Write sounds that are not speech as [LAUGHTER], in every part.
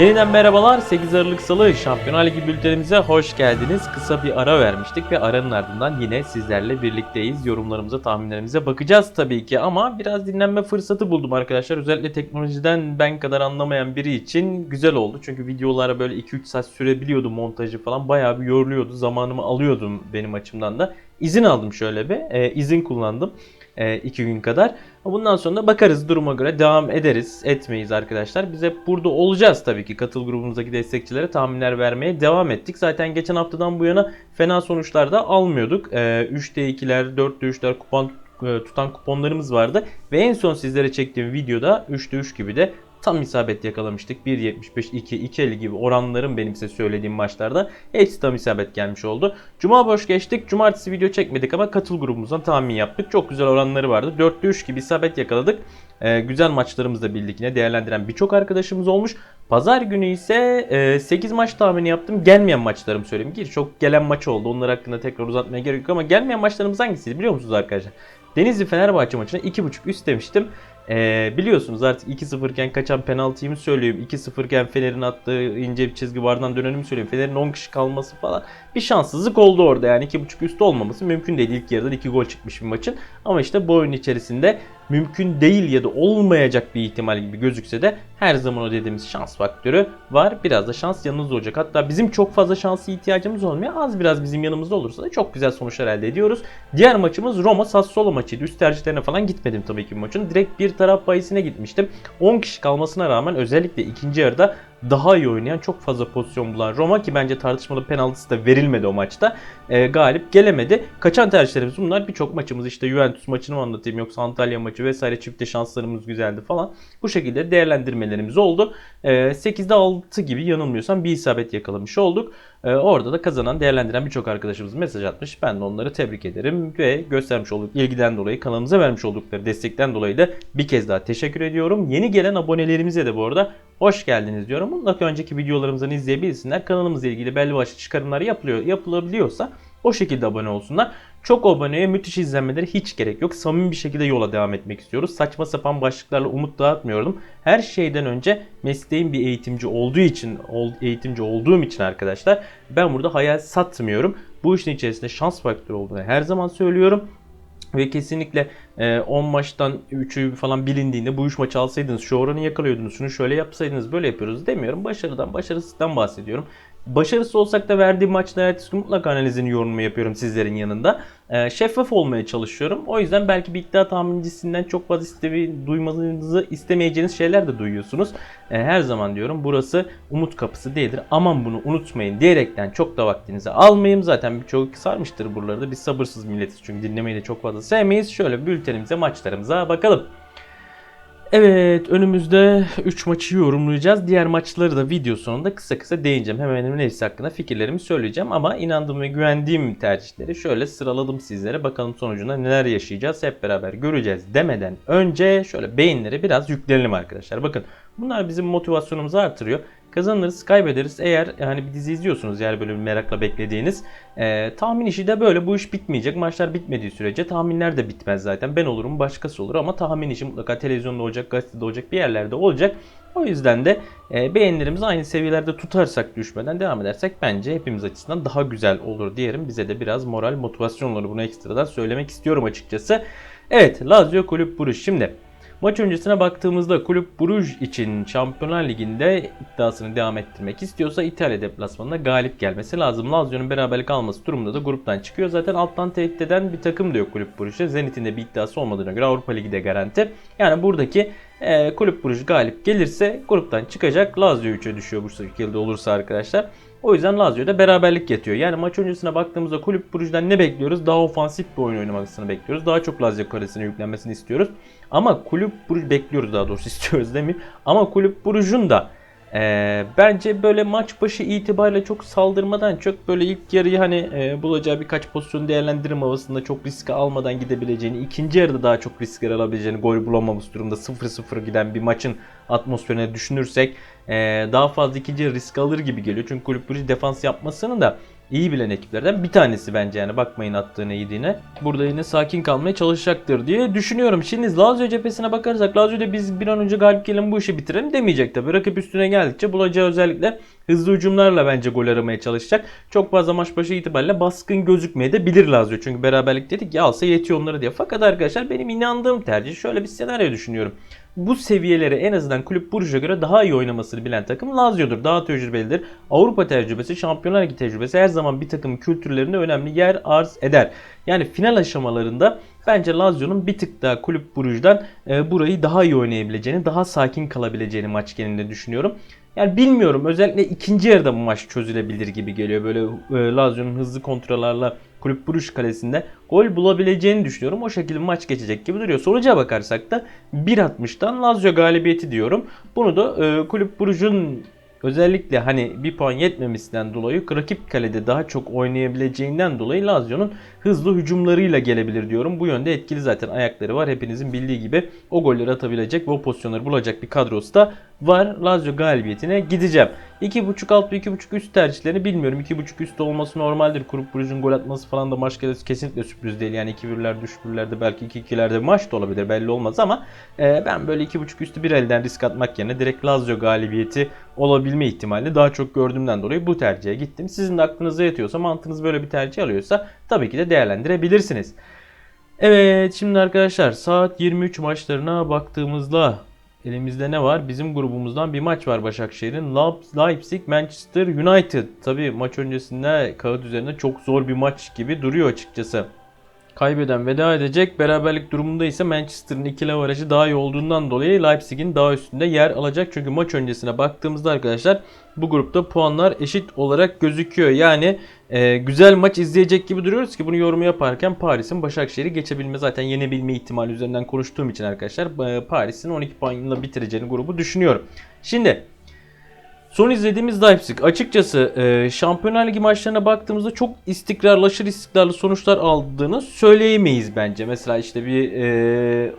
Yeniden merhabalar. 8 Aralık Salı Şampiyonlar Ligi bültenimize hoş geldiniz. Kısa bir ara vermiştik ve aranın ardından yine sizlerle birlikteyiz. Yorumlarımıza, tahminlerimize bakacağız tabii ki ama biraz dinlenme fırsatı buldum arkadaşlar. Özellikle teknolojiden ben kadar anlamayan biri için güzel oldu. Çünkü videolara böyle 2-3 saat sürebiliyordu montajı falan. Bayağı bir yoruluyordu. Zamanımı alıyordum benim açımdan da. İzin aldım şöyle bir. E, izin kullandım. 2 gün kadar. Bundan sonra da bakarız duruma göre devam ederiz etmeyiz arkadaşlar. Biz hep burada olacağız tabii ki katıl grubumuzdaki destekçilere tahminler vermeye devam ettik. Zaten geçen haftadan bu yana fena sonuçlar da almıyorduk. 3'te 2'ler 4'te 3'ler kupon e, tutan kuponlarımız vardı. Ve en son sizlere çektiğim videoda 3'te 3 gibi de tam isabet yakalamıştık. 1.75, 2, 2.50 gibi oranların benim size söylediğim maçlarda hepsi tam isabet gelmiş oldu. Cuma boş geçtik. Cumartesi video çekmedik ama katıl grubumuzdan tahmin yaptık. Çok güzel oranları vardı. 4'te 3 gibi isabet yakaladık. Ee, güzel maçlarımızla birlikte yine değerlendiren birçok arkadaşımız olmuş. Pazar günü ise e, 8 maç tahmini yaptım. Gelmeyen maçlarımı söyleyeyim. ki çok gelen maç oldu. Onlar hakkında tekrar uzatmaya gerek yok ama gelmeyen maçlarımız hangisiydi biliyor musunuz arkadaşlar? Denizli Fenerbahçe maçına 2.5 üst demiştim. Ee, biliyorsunuz artık 2-0 iken kaçan penaltıyı mı söyleyeyim? 2-0 iken Fener'in attığı ince bir çizgi vardan döneni söyleyeyim? Fener'in 10 kişi kalması falan. Bir şanssızlık oldu orada yani 2.5 üst olmaması mümkün değil. İlk yarıdan 2 gol çıkmış bir maçın. Ama işte bu oyun içerisinde mümkün değil ya da olmayacak bir ihtimal gibi gözükse de her zaman o dediğimiz şans faktörü var. Biraz da şans yanınızda olacak. Hatta bizim çok fazla şansı ihtiyacımız olmuyor. Az biraz bizim yanımızda olursa da çok güzel sonuçlar elde ediyoruz. Diğer maçımız Roma Sassuolo maçıydı. Üst tercihlerine falan gitmedim tabii ki bu maçın. Direkt bir taraf bahisine gitmiştim. 10 kişi kalmasına rağmen özellikle ikinci yarıda daha iyi oynayan çok fazla pozisyon bulan Roma ki bence tartışmalı penaltısı da verilmedi o maçta. E, galip gelemedi. Kaçan tercihlerimiz bunlar. Birçok maçımız işte Juventus maçını mı anlatayım yoksa Antalya maçı vesaire çifte şanslarımız güzeldi falan. Bu şekilde değerlendirmelerimiz oldu. E, 8'de 6 gibi yanılmıyorsam bir isabet yakalamış olduk. E, orada da kazanan değerlendiren birçok arkadaşımız mesaj atmış. Ben de onları tebrik ederim ve göstermiş olduk ilgiden dolayı kanalımıza vermiş oldukları destekten dolayı da bir kez daha teşekkür ediyorum. Yeni gelen abonelerimize de bu arada hoş geldiniz diyorum. Mutlaka önceki videolarımızdan izleyebilsinler. Kanalımızla ilgili belli başlı çıkarımlar yapılıyor, yapılabiliyorsa o şekilde abone olsunlar. Çok aboneye müthiş izlenmeleri hiç gerek yok. Samimi bir şekilde yola devam etmek istiyoruz. Saçma sapan başlıklarla umut dağıtmıyorum. Her şeyden önce mesleğim bir eğitimci olduğu için, eğitimci olduğum için arkadaşlar ben burada hayal satmıyorum. Bu işin içerisinde şans faktörü olduğunu her zaman söylüyorum. Ve kesinlikle 10 e, maçtan 3'ü falan bilindiğinde bu 3 maçı alsaydınız şu oranı yakalıyordunuz şunu şöyle yapsaydınız böyle yapıyoruz demiyorum. Başarıdan başarısızdan bahsediyorum. Başarısız olsak da verdiğim maçta ertesi mutlaka analizini yorumumu yapıyorum sizlerin yanında. Ee, şeffaf olmaya çalışıyorum. O yüzden belki bir iddia tahmincisinden çok fazla istemi, duymanızı istemeyeceğiniz şeyler de duyuyorsunuz. Ee, her zaman diyorum burası umut kapısı değildir. Aman bunu unutmayın diyerekten çok da vaktinizi almayayım. Zaten birçok sarmıştır buralarda. Biz sabırsız milletiz çünkü dinlemeyi de çok fazla sevmeyiz. Şöyle bültenimize maçlarımıza bakalım. Evet önümüzde 3 maçı yorumlayacağız. Diğer maçları da video sonunda kısa kısa değineceğim. Hemen hemen hepsi hakkında fikirlerimi söyleyeceğim. Ama inandığım ve güvendiğim tercihleri şöyle sıraladım sizlere. Bakalım sonucunda neler yaşayacağız hep beraber göreceğiz demeden önce şöyle beyinleri biraz yükleyelim arkadaşlar. Bakın bunlar bizim motivasyonumuzu artırıyor. Kazanırız, kaybederiz. Eğer yani bir dizi izliyorsunuz yani böyle bir merakla beklediğiniz. E, tahmin işi de böyle. Bu iş bitmeyecek. Maçlar bitmediği sürece tahminler de bitmez zaten. Ben olurum, başkası olur ama tahmin işi mutlaka televizyonda olacak, gazetede olacak, bir yerlerde olacak. O yüzden de e, beğenilerimizi aynı seviyelerde tutarsak düşmeden devam edersek bence hepimiz açısından daha güzel olur diyelim. Bize de biraz moral motivasyon olur. Bunu ekstradan söylemek istiyorum açıkçası. Evet Lazio Kulüp Buruş. Şimdi Maç öncesine baktığımızda Kulüp Bruj için Şampiyonlar Ligi'nde iddiasını devam ettirmek istiyorsa İtalya deplasmanında galip gelmesi lazım. Lazio'nun beraberlik alması durumunda da gruptan çıkıyor. Zaten alttan tehdit eden bir takım da yok Kulüp Brugge'de. Zenit'in de bir iddiası olmadığına göre Avrupa Ligi de garanti. Yani buradaki e, Kulüp Brugge galip gelirse gruptan çıkacak. Lazio 3'e düşüyor bu şekilde olursa arkadaşlar. O yüzden Lazio'da beraberlik yatıyor. Yani maç öncesine baktığımızda Kulüp Brugge'den ne bekliyoruz? Daha ofansif bir oyun oynamasını bekliyoruz. Daha çok Lazio karesine yüklenmesini istiyoruz. Ama Kulüp Brugge bekliyoruz daha doğrusu [LAUGHS] istiyoruz demeyeyim. Ama Kulüp Brugge'un da e, bence böyle maç başı itibariyle çok saldırmadan çok böyle ilk yarıyı hani e, bulacağı birkaç pozisyon değerlendirme havasında çok risk almadan gidebileceğini, ikinci yarıda daha çok riskler alabileceğini, gol bulamaması durumda 0-0 giden bir maçın atmosferine düşünürsek e, daha fazla ikinci risk alır gibi geliyor. Çünkü Kulüp defans yapmasını da iyi bilen ekiplerden bir tanesi bence yani bakmayın attığına yediğine. Burada yine sakin kalmaya çalışacaktır diye düşünüyorum. Şimdi Lazio cephesine bakarsak Lazio'da biz bir an önce galip gelin bu işi bitirelim demeyecek tabii. Rakip üstüne geldikçe bulacağı özellikle hızlı hücumlarla bence gol aramaya çalışacak. Çok fazla maç başı itibariyle baskın gözükmeye de bilir Lazio. Çünkü beraberlik dedik ya alsa yetiyor onları diye. Fakat arkadaşlar benim inandığım tercih şöyle bir senaryo düşünüyorum bu seviyelere en azından kulüp Burj'a göre daha iyi oynamasını bilen takım Lazio'dur. Daha tecrübelidir. Avrupa tecrübesi, Şampiyonlar Ligi tecrübesi her zaman bir takımın kültürlerinde önemli yer arz eder. Yani final aşamalarında bence Lazio'nun bir tık daha kulüp Burj'dan e, burayı daha iyi oynayabileceğini, daha sakin kalabileceğini maç genelinde düşünüyorum. Yani bilmiyorum özellikle ikinci yarıda bu maç çözülebilir gibi geliyor. Böyle e, Lazio'nun hızlı kontrollerle Kulüp Buruş kalesinde gol bulabileceğini düşünüyorum. O şekilde maç geçecek gibi duruyor. Sonuca bakarsak da 1.60'dan Lazio galibiyeti diyorum. Bunu da e, Kulüp Buruş'un özellikle hani bir puan yetmemesinden dolayı rakip kalede daha çok oynayabileceğinden dolayı Lazio'nun hızlı hücumlarıyla gelebilir diyorum. Bu yönde etkili zaten ayakları var. Hepinizin bildiği gibi o golleri atabilecek ve o pozisyonları bulacak bir kadrosu da var. Lazio galibiyetine gideceğim. 2.5 alt ve 2.5 üst tercihlerini bilmiyorum. 2.5 üst olması normaldir. Kurup Brugge'un gol atması falan da maç gelesi kesinlikle sürpriz değil. Yani 2-1'lerde, 3-1'lerde belki 2-2'lerde maç da olabilir belli olmaz ama e, ben böyle 2.5 üstü bir elden risk atmak yerine direkt Lazio galibiyeti olabilme ihtimalini daha çok gördüğümden dolayı bu tercihe gittim. Sizin de aklınıza yatıyorsa mantığınız böyle bir tercih alıyorsa tabii ki de değerlendirebilirsiniz. Evet şimdi arkadaşlar saat 23 maçlarına baktığımızda elimizde ne var? Bizim grubumuzdan bir maç var Başakşehir'in. Leipzig Manchester United. Tabi maç öncesinde kağıt üzerinde çok zor bir maç gibi duruyor açıkçası. Kaybeden veda edecek. Beraberlik durumunda ise Manchester'ın ikili avarajı daha iyi olduğundan dolayı Leipzig'in daha üstünde yer alacak. Çünkü maç öncesine baktığımızda arkadaşlar bu grupta puanlar eşit olarak gözüküyor. Yani e, güzel maç izleyecek gibi duruyoruz ki bunu yorumu yaparken Paris'in Başakşehir'i geçebilme zaten yenebilme ihtimali üzerinden konuştuğum için arkadaşlar e, Paris'in 12 puanla bitireceğini grubu düşünüyorum. Şimdi Son izlediğimiz Leipzig açıkçası e, Şampiyonlar Ligi maçlarına baktığımızda çok istikrarlı, aşırı istikrarlı sonuçlar aldığını söyleyemeyiz bence. Mesela işte bir e,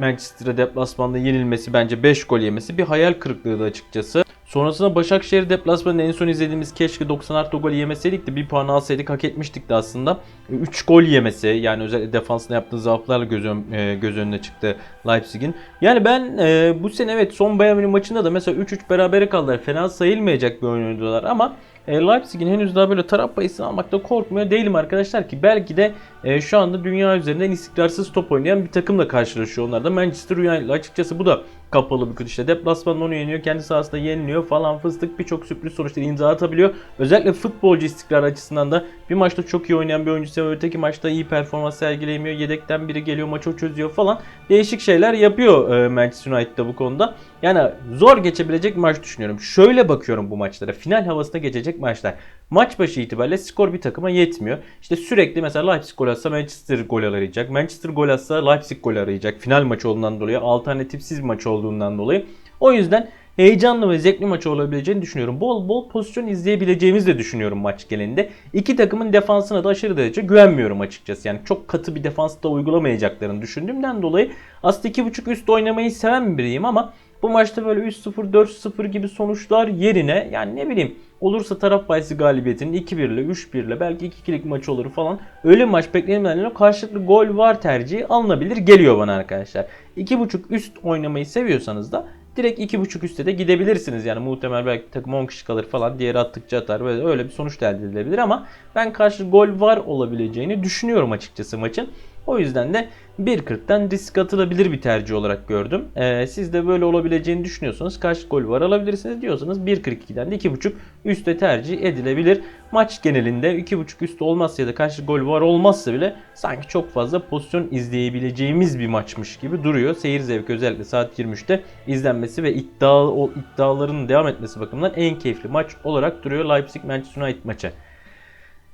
Manchester'a deplasmanda yenilmesi bence 5 gol yemesi bir hayal kırıklığı da açıkçası. Sonrasında Başakşehir deplasmanında en son izlediğimiz keşke 90 artı gol yemeseydik de bir puan alsaydık hak etmiştik de aslında. 3 gol yemesi yani özellikle defansında yaptığı zaaflarla göz, ön, e, göz önüne çıktı Leipzig'in. Yani ben e, bu sene evet son Bayern maçında da mesela 3-3 berabere kaldılar. Fena sayılmayacak bir oyun oynadılar ama e, Leipzig'in henüz daha böyle taraf payısını almakta korkmuyor değilim arkadaşlar ki belki de e, şu anda dünya üzerinden istikrarsız top oynayan bir takımla karşılaşıyor onlar da. Manchester United açıkçası bu da kapalı bir kutu işte. Deplasmanda onu yeniyor. Kendi sahasında yeniliyor falan fıstık birçok sürpriz sonuçları imza atabiliyor. Özellikle futbolcu istikrar açısından da bir maçta çok iyi oynayan bir oyuncu ve öteki maçta iyi performans sergileyemiyor. Yedekten biri geliyor maçı çözüyor falan. Değişik şeyler yapıyor e, Manchester United'da bu konuda. Yani zor geçebilecek maç düşünüyorum. Şöyle bakıyorum bu maçlara. Final havasında geçecek maçlar. Maç başı itibariyle skor bir takıma yetmiyor. İşte sürekli mesela Leipzig gol atsa Manchester gol arayacak. Manchester gol atsa Leipzig gol arayacak. Final maçı olduğundan dolayı alternatifsiz maç olduğundan dolayı. O yüzden heyecanlı ve zevkli maç olabileceğini düşünüyorum. Bol bol pozisyon izleyebileceğimizi de düşünüyorum maç genelinde. İki takımın defansına da aşırı derece güvenmiyorum açıkçası. Yani çok katı bir defans da uygulamayacaklarını düşündüğümden dolayı aslında 2.5 üst oynamayı seven biriyim ama bu maçta böyle 3-0, 4-0 gibi sonuçlar yerine yani ne bileyim olursa taraf bahisi galibiyetinin 2-1 ile 3-1 ile belki 2-2'lik maç olur falan. Öyle maç beklenilmeyen karşılıklı gol var tercihi alınabilir geliyor bana arkadaşlar. 2.5 üst oynamayı seviyorsanız da direkt 2.5 üstte de gidebilirsiniz. Yani muhtemel belki takım 10 kişi kalır falan diğeri attıkça atar böyle öyle bir sonuç elde edilebilir ama ben karşı gol var olabileceğini düşünüyorum açıkçası maçın. O yüzden de 1.40'tan risk atılabilir bir tercih olarak gördüm. Ee, siz de böyle olabileceğini düşünüyorsanız kaç gol var alabilirsiniz diyorsanız 1.42'den de 2.5 üstte tercih edilebilir. Maç genelinde 2.5 üst olmazsa ya da kaç gol var olmazsa bile sanki çok fazla pozisyon izleyebileceğimiz bir maçmış gibi duruyor. Seyir zevki özellikle saat 23'te izlenmesi ve iddia, o iddiaların devam etmesi bakımından en keyifli maç olarak duruyor Leipzig Manchester United maçı.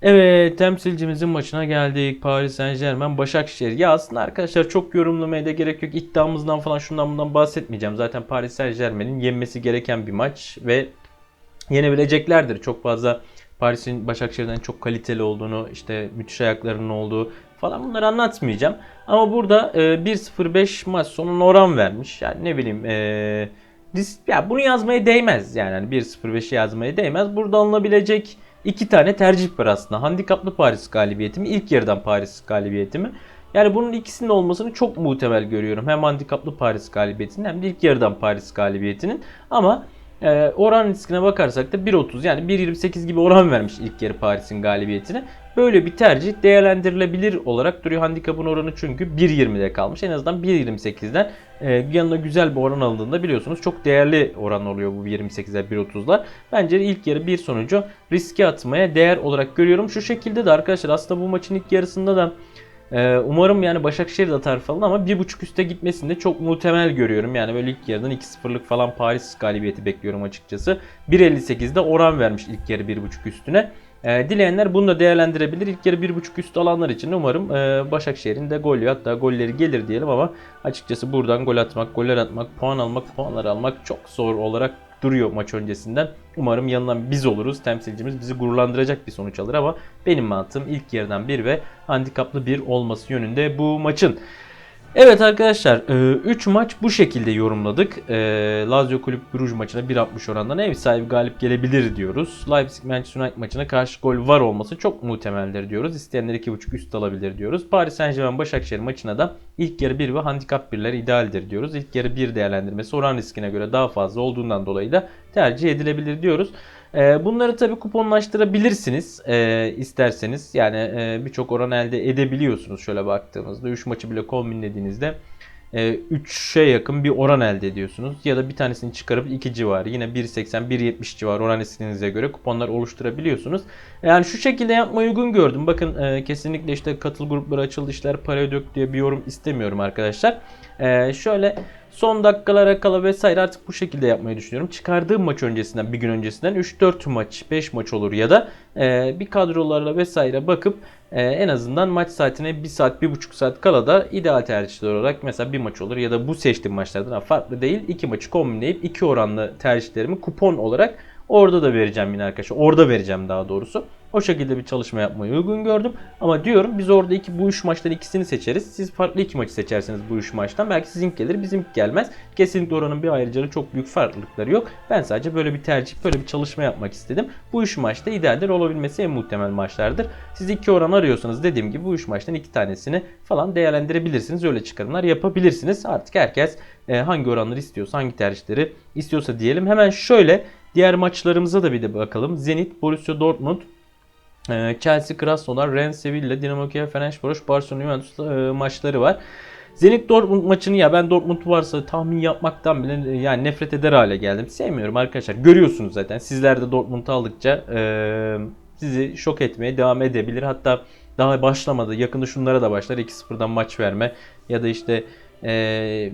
Evet temsilcimizin maçına geldik. Paris Saint Germain Başakşehir. Ya aslında arkadaşlar çok yorumlamaya da gerek yok. İddiamızdan falan şundan bundan bahsetmeyeceğim. Zaten Paris Saint Germain'in yenmesi gereken bir maç ve yenebileceklerdir. Çok fazla Paris'in Başakşehir'den çok kaliteli olduğunu, işte müthiş ayaklarının olduğu falan bunları anlatmayacağım. Ama burada e, 1-0-5 maç sonuna oran vermiş. Yani ne bileyim e, ya bunu yazmaya değmez yani. yani 1-0-5'i yazmaya değmez. Burada alınabilecek iki tane tercih var aslında. Handikaplı Paris galibiyeti mi, ilk yarıdan Paris galibiyeti mi? Yani bunun ikisinin olmasını çok muhtemel görüyorum. Hem handikaplı Paris galibiyetinin hem de ilk yarıdan Paris galibiyetinin. Ama e, oran riskine bakarsak da 1.30 yani 1.28 gibi oran vermiş ilk yarı Paris'in galibiyetine. Böyle bir tercih değerlendirilebilir olarak duruyor. Handikapın oranı çünkü 1.20'de kalmış. En azından 1.28'den e, yanına güzel bir oran alındığında biliyorsunuz çok değerli oran oluyor bu 1.28'ler 1.30'lar. Bence ilk yarı bir sonucu riske atmaya değer olarak görüyorum. Şu şekilde de arkadaşlar aslında bu maçın ilk yarısında da ee, umarım yani Başakşehir de atar falan ama 1.5 üste gitmesini de çok muhtemel görüyorum. Yani böyle ilk yarıdan 2-0'lık falan Paris galibiyeti bekliyorum açıkçası. 1.58'de oran vermiş ilk yarı 1.5 üstüne. Ee, dileyenler bunu da değerlendirebilir. İlk yarı 1.5 üst alanlar için umarım e, Başakşehir'in de golü hatta golleri gelir diyelim ama açıkçası buradan gol atmak, goller atmak, puan almak, puanlar almak çok zor olarak duruyor maç öncesinden. Umarım yanından biz oluruz. Temsilcimiz bizi gururlandıracak bir sonuç alır ama benim mantığım ilk yarıdan bir ve handikaplı bir olması yönünde bu maçın. Evet arkadaşlar 3 maç bu şekilde yorumladık. E, Lazio Kulüp Bruges maçına 1.60 orandan ev sahibi galip gelebilir diyoruz. Leipzig Manchester United maçına karşı gol var olması çok muhtemeldir diyoruz. İsteyenler 2.5 üst alabilir diyoruz. Paris Saint Germain Başakşehir maçına da ilk yarı 1 ve handikap 1'ler idealdir diyoruz. İlk yarı 1 değerlendirmesi oran riskine göre daha fazla olduğundan dolayı da tercih edilebilir diyoruz. Ee, bunları tabi kuponlaştırabilirsiniz e, isterseniz. Yani e, birçok oran elde edebiliyorsunuz şöyle baktığımızda. 3 maçı bile kombinlediğinizde 3'e yakın bir oran elde ediyorsunuz. Ya da bir tanesini çıkarıp 2 civarı yine 1.80-1.70 civarı oran istediğinize göre kuponlar oluşturabiliyorsunuz. Yani şu şekilde yapmayı uygun gördüm. Bakın e, kesinlikle işte katıl grupları açıldı işler paraya dök diye bir yorum istemiyorum arkadaşlar. E, şöyle son dakikalara kala vesaire artık bu şekilde yapmayı düşünüyorum. Çıkardığım maç öncesinden bir gün öncesinden 3-4 maç 5 maç olur ya da e, bir kadrolarla vesaire bakıp e, en azından maç saatine 1 saat 1,5 saat kala da ideal tercihler olarak mesela bir maç olur ya da bu seçtiğim maçlardan farklı değil. 2 maçı kombinleyip 2 oranlı tercihlerimi kupon olarak orada da vereceğim yine arkadaşlar. Orada vereceğim daha doğrusu. O şekilde bir çalışma yapmayı uygun gördüm. Ama diyorum biz orada iki, bu üç maçtan ikisini seçeriz. Siz farklı iki maçı seçersiniz bu üç maçtan. Belki sizin gelir bizim gelmez. Kesinlikle oranın bir ayrıcalığı çok büyük farklılıkları yok. Ben sadece böyle bir tercih, böyle bir çalışma yapmak istedim. Bu üç maçta idealdir olabilmesi en muhtemel maçlardır. Siz iki oran arıyorsanız dediğim gibi bu üç maçtan iki tanesini falan değerlendirebilirsiniz. Öyle çıkarımlar yapabilirsiniz. Artık herkes e, hangi oranları istiyorsa, hangi tercihleri istiyorsa diyelim. Hemen şöyle diğer maçlarımıza da bir de bakalım. Zenit, Borussia Dortmund, Chelsea, Krasnodar, Rennes, Sevilla, Dinamo Kiev, Fenerbahçe, Barcelona, Juventus e, maçları var. Zenit Dortmund maçını ya ben Dortmund varsa tahmin yapmaktan bile e, yani nefret eder hale geldim. Sevmiyorum arkadaşlar. Görüyorsunuz zaten. Sizler de Dortmund'u aldıkça e, sizi şok etmeye devam edebilir. Hatta daha başlamadı. Yakında şunlara da başlar. 2-0'dan maç verme ya da işte e,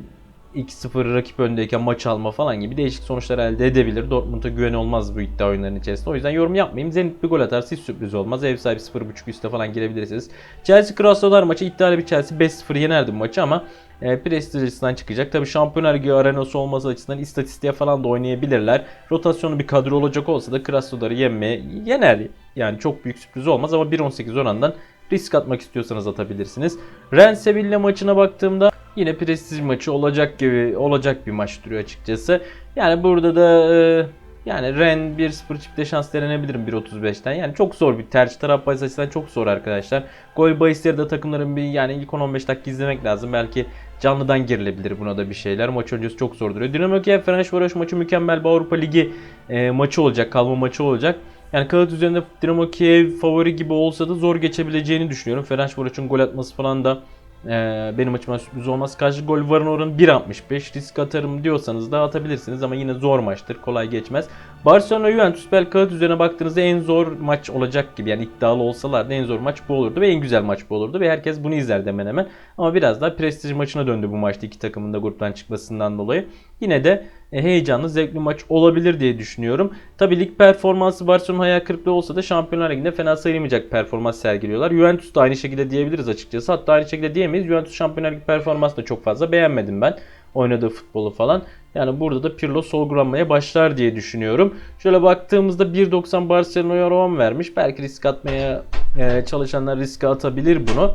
2-0 rakip öndeyken maç alma falan gibi değişik sonuçlar elde edebilir. Dortmund'a güven olmaz bu iddia oyunlarının içerisinde. O yüzden yorum yapmayayım. Zenit bir gol atarsa hiç sürpriz olmaz. Ev sahibi 0.5 üstte falan girebilirsiniz. Chelsea Krasnodar maçı iddialı bir Chelsea 5-0 yenerdi bu maçı ama e, prestij açısından çıkacak. Tabi Şampiyonlar Ligi arenası olması açısından istatistiğe falan da oynayabilirler. Rotasyonu bir kadro olacak olsa da Krasnodar'ı yenmeye yener. Yani çok büyük sürpriz olmaz ama 1.18 orandan risk atmak istiyorsanız atabilirsiniz. Rennes Sevilla maçına baktığımda yine prestij maçı olacak gibi olacak bir maç duruyor açıkçası. Yani burada da e, yani Ren 1-0 çifte şans denenebilirim 1.35'ten. Yani çok zor bir tercih. Taraf bahis açısından çok zor arkadaşlar. Gol bahisleri de takımların bir yani ilk 10-15 dakika izlemek lazım. Belki canlıdan girilebilir buna da bir şeyler. Maç öncesi çok zor duruyor. Dinamo Kiev Fenerbahçe maçı mükemmel bir Avrupa Ligi e, maçı olacak. Kalma maçı olacak. Yani kağıt üzerinde Dinamo Kiev favori gibi olsa da zor geçebileceğini düşünüyorum. Fenerbahçe'nin gol atması falan da ee, benim açımdan sürpriz olmaz. Karşı gol varın oranı 1.65. Risk atarım diyorsanız da atabilirsiniz ama yine zor maçtır. Kolay geçmez. Barcelona Juventus bel kağıt üzerine baktığınızda en zor maç olacak gibi. Yani iddialı olsalar da en zor maç bu olurdu ve en güzel maç bu olurdu ve herkes bunu izler hemen hemen. Ama biraz daha prestij maçına döndü bu maçta iki takımın da gruptan çıkmasından dolayı. Yine de e, heyecanlı, zevkli maç olabilir diye düşünüyorum. Tabi lig performansı Barcelona hayal kırıklığı olsa da Şampiyonlar Ligi'nde fena sayılmayacak performans sergiliyorlar. Juventus da aynı şekilde diyebiliriz açıkçası. Hatta aynı şekilde diyemeyiz. Juventus Şampiyonlar Ligi performansı da çok fazla beğenmedim ben. Oynadığı futbolu falan. Yani burada da Pirlo solgulanmaya başlar diye düşünüyorum. Şöyle baktığımızda 1.90 Barcelona'ya oran vermiş. Belki risk atmaya e, çalışanlar riske atabilir bunu.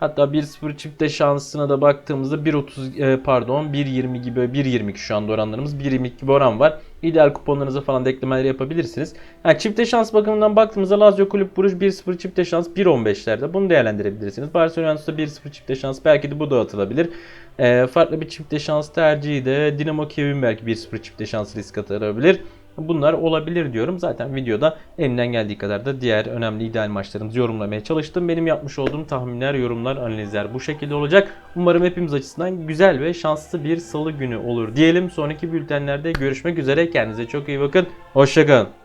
Hatta 1-0 çifte şansına da baktığımızda 1.30 e, pardon 1.20 gibi 1.22 şu anda oranlarımız 1.22 gibi oran var. İdeal kuponlarınızı falan da eklemeleri yapabilirsiniz. Yani çifte şans bakımından baktığımızda Lazio Kulüp Buruş 1-0 çifte şans 1.15'lerde bunu değerlendirebilirsiniz. Barcelona Juventus'ta 1-0 çifte şans belki de bu da atılabilir. E, farklı bir çifte şans tercihi de Dinamo Kiev'in belki 1-0 çifte şans risk atabilir. Bunlar olabilir diyorum. Zaten videoda elimden geldiği kadar da diğer önemli ideal maçlarımızı yorumlamaya çalıştım. Benim yapmış olduğum tahminler, yorumlar, analizler bu şekilde olacak. Umarım hepimiz açısından güzel ve şanslı bir salı günü olur diyelim. Sonraki bültenlerde görüşmek üzere. Kendinize çok iyi bakın. Hoşçakalın.